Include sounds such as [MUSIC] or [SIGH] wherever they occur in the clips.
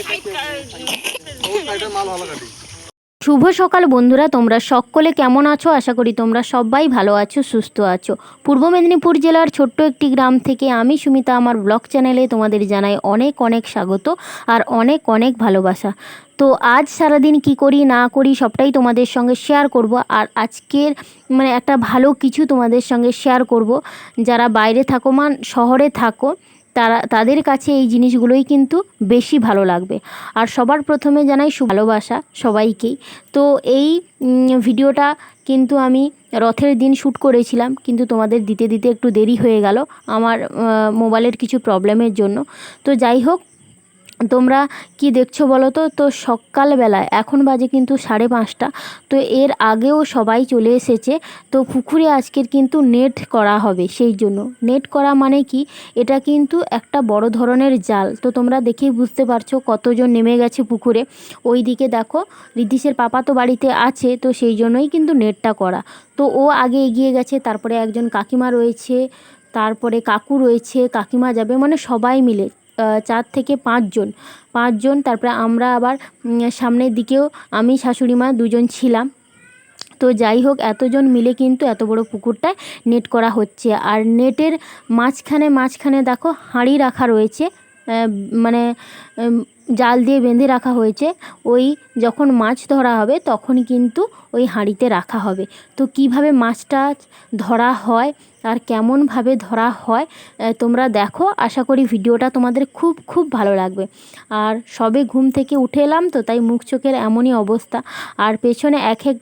[LAUGHS] শুভ সকাল বন্ধুরা, তোমরা সকলে কেমন আছো? আশা করি তোমরা সবাই ভালো আছো, সুস্থ আছো। পূর্ব মেদিনীপুর জেলার ছোট্ট একটি গ্রাম থেকে আমি সুমিতা, আমার ব্লগ চ্যানেলে তোমাদের জানাই অনেক অনেক স্বাগত আর অনেক অনেক ভালোবাসা। তো আজ সারাদিন কি করি, না করি, সবটাই তোমাদের সঙ্গে শেয়ার করব আর আজকের মানে একটা ভালো কিছু তোমাদের সঙ্গে শেয়ার করব। যারা বাইরে থাকো, মান শহরে থাকো তারা, তাদের কাছে এই জিনিসগুলোই কিন্তু বেশি ভালো লাগবে। আর সবার প্রথমে জানাই ভালোবাসা সবাইকেই। তো এই ভিডিওটা কিন্তু আমি রথের দিন শ্যুট করেছিলাম, কিন্তু তোমাদের দিতে দিতে একটু দেরি হয়ে গেল আমার মোবাইলের কিছু প্রবলেমের জন্য। তো যাই হোক তোমরা কি দেখছ বলো তো? তো সকালবেলা এখন বাজে কিন্তু সাড়ে পাঁচটা, তো এর আগেও সবাই চলে এসেছে, তো পুকুরে আজকের কিন্তু নেট করা হবে সেই জন্য। নেট করা মানে কি? এটা কিন্তু একটা বড় ধরনের জাল, তো তোমরা দেখেই বুঝতে পারছ কতজন নেমে গেছে পুকুরে। ওই দিকে দেখো রিদ্ধিসের পাপা তো বাড়িতে আছে, তো সেই জন্যই কিন্তু নেটটা করা। তো ও আগে এগিয়ে গেছে, তারপরে একজন কাকিমা রয়েছে, তারপরে কাকু রয়েছে, কাকিমা যাবে মানে সবাই মিলে। চার থেকে পাঁচজন। পাঁচজন, তারপরে আমরা আবার সামনের দিকেও আমি, শাশুড়ি মা দুজন ছিলাম। তো যাই হোক, এতজন মিলে কিন্তু এত বড় পুকুরটায় নেট করা হচ্ছে। আর নেটের মাঝখানে মাঝখানে দেখো, হাঁড়ি রাখা রয়েছে। মানে জাল দিয়ে বেঁধে রাখা হয়েছে। ওই যখন মাছ ধরা হবে তখন কিন্তু ওই হাঁড়িতে রাখা হবে। তো কীভাবে মাছটা ধরা হয় আর কেমনভাবে ধরা হয় তোমরা দেখো। আশা করি ভিডিওটা তোমাদের খুব খুব ভালো লাগবে। আর সবে ঘুম থেকে উঠে এলাম তো, তাই মুখ চোখের এমনই অবস্থা। আর পেছনে এক এক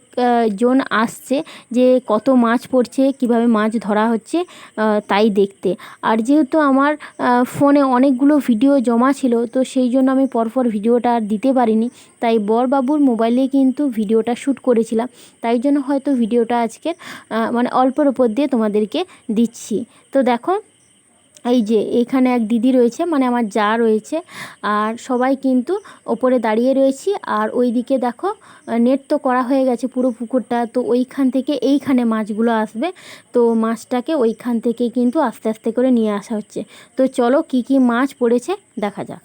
জন আসছে যে কত মাছ পড়ছে, কীভাবে মাছ ধরা হচ্ছে তাই দেখতে। আর যেহেতু আমার ফোনে অনেকগুলো ভিডিও জমা ছিল, তো সেই জন্য আমি পরপর ভিডিওটা আর দিতে পারিনি, তাই বরবাবুর মোবাইলে কিন্তু ভিডিওটা শ্যুট করেছিলাম। তাই জন্য হয়তো ভিডিওটা আজকের মানে অল্পর ওপর দিয়ে তোমাদেরকে দিচ্ছি। তো দেখো, এই যে এখানে এক দিদি রয়েছে মানে আমার যা রয়েছে, আর সবাই কিন্তু ওপরে দাঁড়িয়ে রয়েছি, আর ওই দিকে দেখো নেট তো করা হয়ে গেছে পুরো পুকুরটা, তো ওইখান থেকে এইখানে মাছগুলো আসবে, তো মাছটাকে ওইখান থেকে কিন্তু আস্তে আস্তে করে নিয়ে আসা হচ্ছে। তো চলো কি কি মাছ পড়েছে দেখা যাক।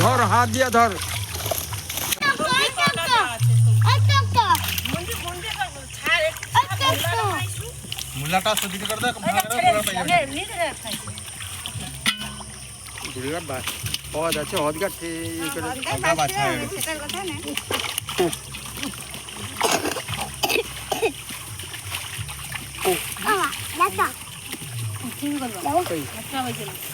ধর হাত দিয়া ধর। মুলাটা সুদিত করে যাবে গুড়িঘাট ভাই হদ আছে হদঘাট এই করে। কথা বাছা হয়ে গেছে। ও। সাইডে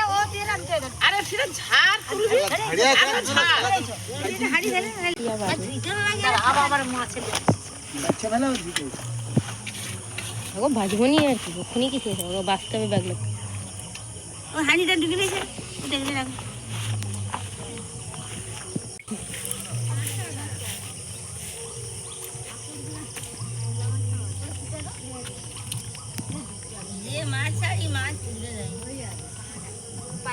এই যে মাছ দে ছাড়িয়া ও ভাজবো নি আর কি ওখানে কি হবে বাঁচতে হবে ব্যাগ লোক আই যায় উপর দিয়া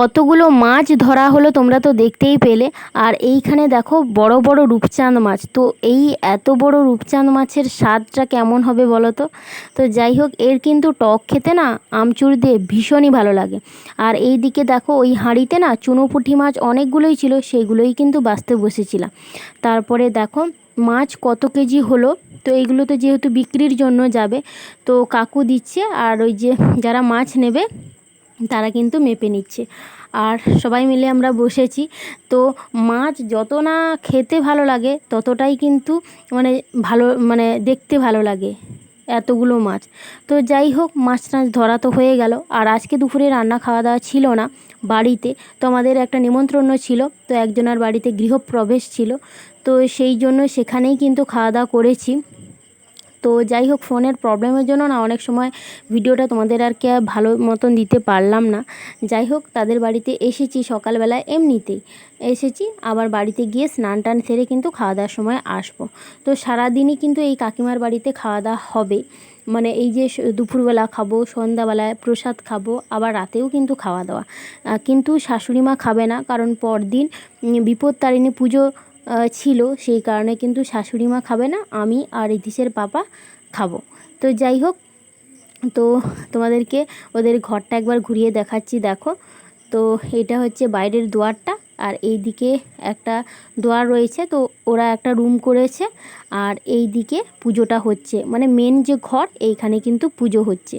কতগুলো মাছ ধরা হলো তোমরা তো দেখতেই পেলে। আর এইখানে দেখো বড় বড় রূপচাঁদ মাছ। তো এই এত বড় রূপচাঁদ মাছের স্বাদটা কেমন হবে বলো তো? তো যাই হোক, এর কিন্তু টক খেতে না আমচুর দিয়ে ভীষণই ভালো লাগে। আর এই দিকে দেখো ওই হাঁড়িতে না চুনো পুঁটি মাছ অনেকগুলোই ছিল, সেগুলোই কিন্তু বাঁচতে বসেছিলাম। তারপরে দেখো মাছ কত কেজি হলো? তো এইগুলো তো যেহেতু বিক্রির জন্য যাবে, তো কাকু দিচ্ছে। আর ওই যে যারা মাছ নেবে তারা কিন্তু মেপে নিচ্ছে। আর সবাই মিলে আমরা বসেছি। তো মাছ যত না খেতে ভালো লাগে, ততটাই কিন্তু মানে ভালো মানে দেখতে ভালো লাগে এতগুলো মাছ। তো যাই হোক, মাছ টাছ ধরা তো হয়ে গেল। আর আজকে দুপুরে রান্না খাওয়া দাওয়া ছিল না বাড়িতে। তো আমাদের একটা নিমন্ত্রণ ছিল, তো একজনের বাড়িতে গৃহপ্রবেশ ছিল। তো সেই জন্য সেখানেই কিন্তু খাওয়া দাওয়া করেছি। তো যাই হোক ফোনের প্রবলেমের জন্য না অনেক সময় ভিডিওটা তোমাদের আর কি ভালো মতন দিতে পারলাম না। যাই হোক তাদের বাড়িতে এসেছি সকালবেলা এমনিতেই। এসেছি আবার বাড়িতে গিয়ে স্নান টান সেরে কিন্তু খাওয়া দাওয়ার সময় আসব। তো সারাদিনই কিন্তু এই কাকিমার বাড়িতে খাওয়া দাওয়া হবে। মানে এই যে দুপুরবেলা খাব সন্ধ্যাবেলায় প্রসাদ খাব আবার রাতেও কিন্তু খাওয়া দাওয়া। কিন্তু শাশুড়ি মা খাবে না কারণ পরদিন উম, বিপত্তারিণী পুজো ছিল, সেই কারণে কিন্তু শাশুড়ি মা খাবে না, আমি আর ইতিশের পাপা খাব। তো যাই হোক, তো তোমাদেরকে ওদের ঘরটা একবার ঘুরিয়ে দেখাচ্ছি, দেখো। তো এটা হচ্ছে বাইরের দুয়ারটা, আর এই দিকে একটা দুয়ার রয়েছে, তো ওরা একটা রুম করেছে, আর এই দিকে পুজোটা হচ্ছে। মানে মেন যে ঘর, এইখানে কিন্তু পুজো হচ্ছে।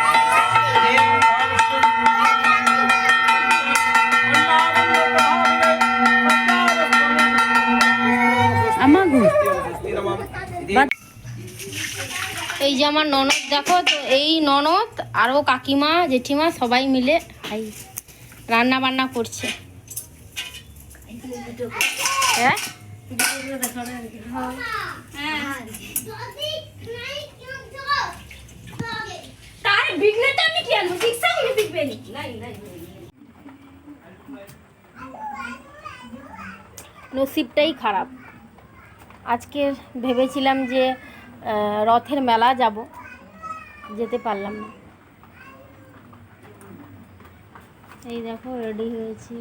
এই যে আমার ননদ দেখো তো এই ননদ আরও কাকিমা জেঠিমা সবাই মিলে হাই রান্না বান্না করছে। হ্যাঁ? নসিবটাই খারাপ। আজকে ভেবেছিলাম যে রথের মেলা যাব। যেতে পারলাম না। এই দেখো রেডি হয়েছি।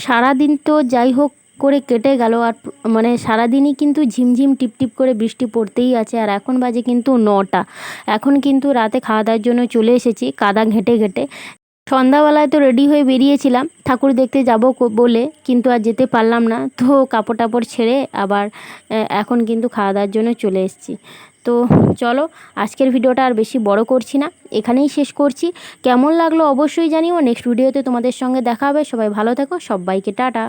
সারাদিন তো যাই হোক করে কেটে গেল, আর মানে সারাদিনই কিন্তু ঝিমঝিম, টিপটিপ করে বৃষ্টি পড়তেই আছে, আর এখন বাজে কিন্তু নটা। এখন কিন্তু রাতে খাওয়া দাওয়ার জন্য চলে এসেছি, কাদা ঘেঁটে ঘেঁটে। সন্ধ্যাবেলায় তো রেডি হয়ে বেরিয়েছিলাম। ঠাকুর দেখতে যাব বলে, কিন্তু আর যেতে পারলাম না। তো কাপড় টাপড় ছেড়ে আবার এখন কিন্তু খাওয়া দাওয়ার জন্য চলে এসেছি। তো চলো, আজকের ভিডিওটা আর বেশি বড় করছি না। এখানেই শেষ করছি। কেমন লাগল অবশ্যই জানিও। নেক্সট ভিডিওতে তোমাদের সঙ্গে দেখা হবে। সবাই ভালো থেকো। সবাইকে টাটা।